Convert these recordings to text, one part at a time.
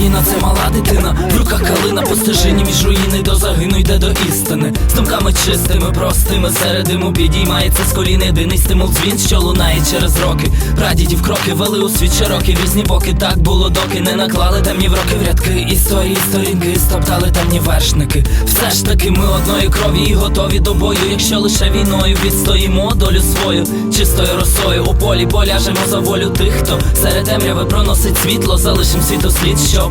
Україна це мала дитина, в руках калина по стежині між руїни до загину йде до істини. З думками чистими, простими, серед диму підіймається з колін єдиний стимул дзвін, що лунає через роки. Прадідів кроки вели у світ широкий різні боки. Так було, доки не наклали темні в роки в рядки. Історії, сторінки, стоптали темні вершники. Все ж таки, ми одної крові і готові до бою. Якщо лише війною відстоїмо долю свою, чистою росою у полі поляжемо за волю тих, хто серед темряви проносить світло, залишим світослід, що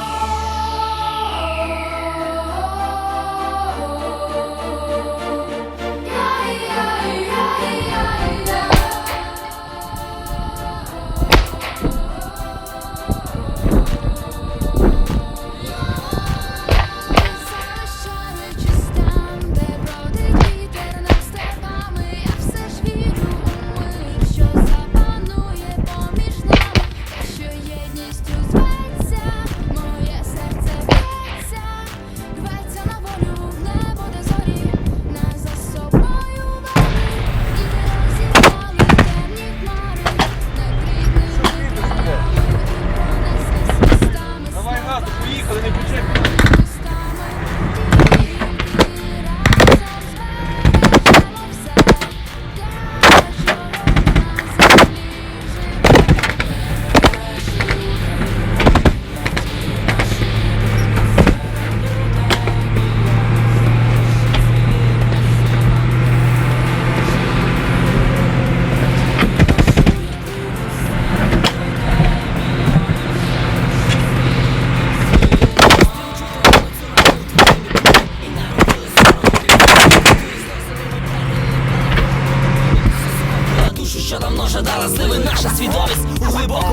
Що давно жадала зливи наша свідомість. У глибокому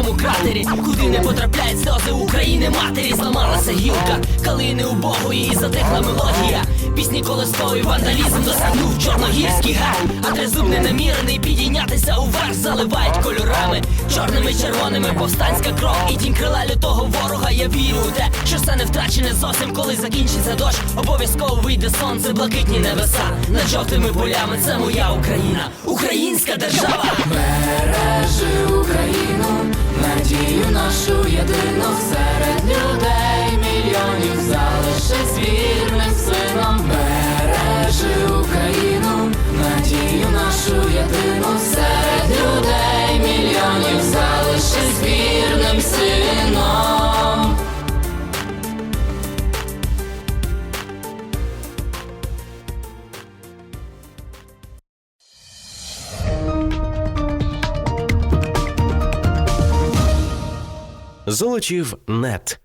кратері, куди не потрапляють сльози України матері, зламалася гілка, калини у Богу і затихла мелодія. Пісні колисковий вандалізм досягнув чорногірський гар, а тризуб ненамірений підійнятися уверх заливають кольорами, чорними червоними повстанська кров і тінь крила лютого ворога. Я вірю у те, що все не втрачене зовсім, коли закінчиться дощ. Обов'язково вийде сонце, блакитні небеса над жовтими полями. Це моя Україна, українська держава. Бережи Золочів нет.